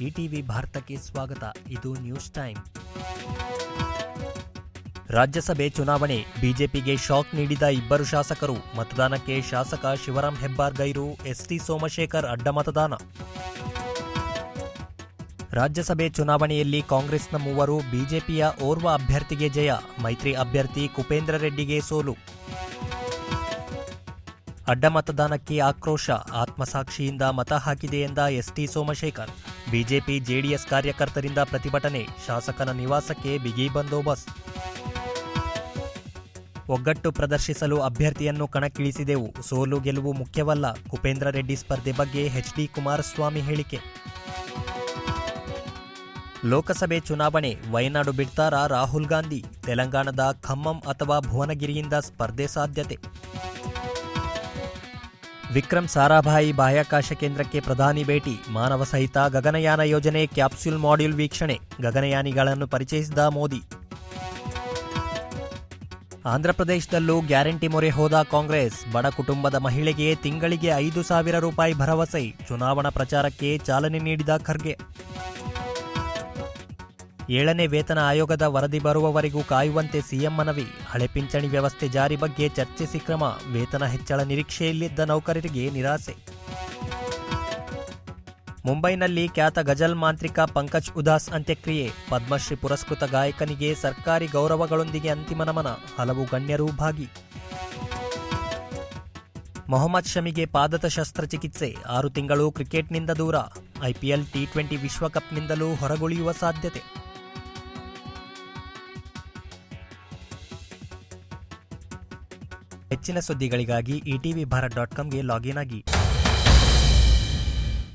ETV ಭಾರತಕ್ಕೆ ಸ್ವಾಗತ. ಇದು ನ್ಯೂಸ್ ಟೈಮ್. ರಾಜ್ಯಸಭೆ ಚುನಾವಣೆ, ಬಿಜೆಪಿಗೆ ಶಾಕ್ ನೀಡಿದ ಇಬ್ಬರು ಶಾಸಕರು, ಮತದಾನಕ್ಕೆ ಶಾಸಕ ಶಿವರಾಂ ಹೆಬ್ಬಾರ್ ಗೈರು, ಎಸ್ಟಿ ಸೋಮಶೇಖರ್ ಅಡ್ಡ ಮತದಾನ. ರಾಜ್ಯಸಭೆ ಚುನಾವಣೆಯಲ್ಲಿ ಕಾಂಗ್ರೆಸ್ನ ಮೂವರು, ಬಿಜೆಪಿಯ ಓರ್ವ ಅಭ್ಯರ್ಥಿಗೆ ಜಯ, ಮೈತ್ರಿ ಅಭ್ಯರ್ಥಿ ಕುಪೇಂದ್ರ ರೆಡ್ಡಿಗೆ ಸೋಲು. ಅಡ್ಡ ಮತದಾನಕ್ಕೆ ಆಕ್ರೋಶ, ಆತ್ಮಸಾಕ್ಷಿಯಿಂದ ಮತ ಹಾಕಿದೆ ಎಂದ S T Somashekar. BJP JDS ಕಾರ್ಯಕರ್ತರಿಂದ ಪ್ರತಿಭಟನೆ, ಶಾಸಕನ ನಿವಾಸಕ್ಕೆ ಬಿಗಿ ಬಂದೋಬಸ್ತ್. ಒಗ್ಗಟ್ಟು ಪ್ರದರ್ಶಿಸಲು ಅಭ್ಯರ್ಥಿಯನ್ನು ಕಣಕ್ಕಿಳಿಸಿದೆವು, ಸೋಲು ಗೆಲುವು ಮುಖ್ಯವಲ್ಲ, ಕುಪೇಂದ್ರ ರೆಡ್ಡಿ ಸ್ಪರ್ಧೆ ಬಗ್ಗೆ ಎಚ್ಡಿ ಕುಮಾರಸ್ವಾಮಿ ಹೇಳಿಕೆ. ಲೋಕಸಭೆ ಚುನಾವಣೆ, ವಯನಾಡು ಬಿಡ್ತಾರಾ ರಾಹುಲ್ ಗಾಂಧಿ, ತೆಲಂಗಾಣದ ಖಮ್ಮಂ ಅಥವಾ ಭುವನಗಿರಿಯಿಂದ ಸ್ಪರ್ಧೆ ಸಾಧ್ಯತೆ. ವಿಕ್ರಮ್ ಸಾರಾಭಾಯಿ ಬಾಹ್ಯಾಕಾಶ ಕೇಂದ್ರಕ್ಕೆ ಪ್ರಧಾನಿ ಭೇಟಿ. ಮಾನವ ಸಹಿತ ಗಗನಯಾನ ಯೋಜನೆ ಕ್ಯಾಪ್ಸ್ಯೂಲ್ ಮಾಡ್ಯೂಲ್ ವೀಕ್ಷಣೆ. ಗಗನಯಾನಿಗಳನ್ನು ಪರಿಚಯಿಸಿದ ಮೋದಿ. ಆಂಧ್ರಪ್ರದೇಶದಲ್ಲೂ ಗ್ಯಾರಂಟಿ ಮೊರೆ ಹೋದ ಕಾಂಗ್ರೆಸ್. ಬಡ ಕುಟುಂಬದ ಮಹಿಳೆಗೆ ತಿಂಗಳಿಗೆ ಐದು ಸಾವಿರ ರೂಪಾಯಿ ಭರವಸೆ. ಚುನಾವಣಾ ಪ್ರಚಾರಕ್ಕೆ ಚಾಲನೆ ನೀಡಿದ ಖರ್ಗೆ. ಏಳನೇ ವೇತನ ಆಯೋಗದ ವರದಿ ಬರುವವರೆಗೂ ಕಾಯುವಂತೆ ಸಿಎಂ ಮನವಿ. ಹಳೆ ಪಿಂಚಣಿ ವ್ಯವಸ್ಥೆ ಜಾರಿ ಬಗ್ಗೆ ಚರ್ಚಿಸಿ ಕ್ರಮ. ವೇತನ ಹೆಚ್ಚಳ ನಿರೀಕ್ಷೆಯಲ್ಲಿದ್ದ ನೌಕರರಿಗೆ ನಿರಾಸೆ. ಮುಂಬೈನಲ್ಲಿ ಖ್ಯಾತ ಗಜಲ್ ಮಾಂತ್ರಿಕ ಪಂಕಜ್ ಉದಾಸ್ ಅಂತ್ಯಕ್ರಿಯೆ. ಪದ್ಮಶ್ರೀ ಪುರಸ್ಕೃತ ಗಾಯಕನಿಗೆ ಸರ್ಕಾರಿ ಗೌರವಗಳೊಂದಿಗೆ ಅಂತಿಮ ನಮನ. ಹಲವು ಗಣ್ಯರು ಭಾಗಿ. ಮೊಹಮ್ಮದ್ ಶಮಿಗೆ ಪಾದತ ಶಸ್ತ್ರಚಿಕಿತ್ಸೆ. ಆರು ತಿಂಗಳು ಕ್ರಿಕೆಟ್ನಿಂದ ದೂರ. ಐಪಿಎಲ್ ಟಿ ಟ್ವೆಂಟಿ ವಿಶ್ವಕಪ್ನಿಂದಲೂ ಹೊರಗುಳಿಯುವ ಸಾಧ್ಯತೆ. ಹೆಚ್ಚಿನ ಸುದ್ದಿಗಳಿಗಾಗಿ ಇಟಿವಿ ಭಾರತ್ ಡಾಟ್ ಕಾಮ್ಗೆ ಲಾಗಿನ್ ಆಗಿ.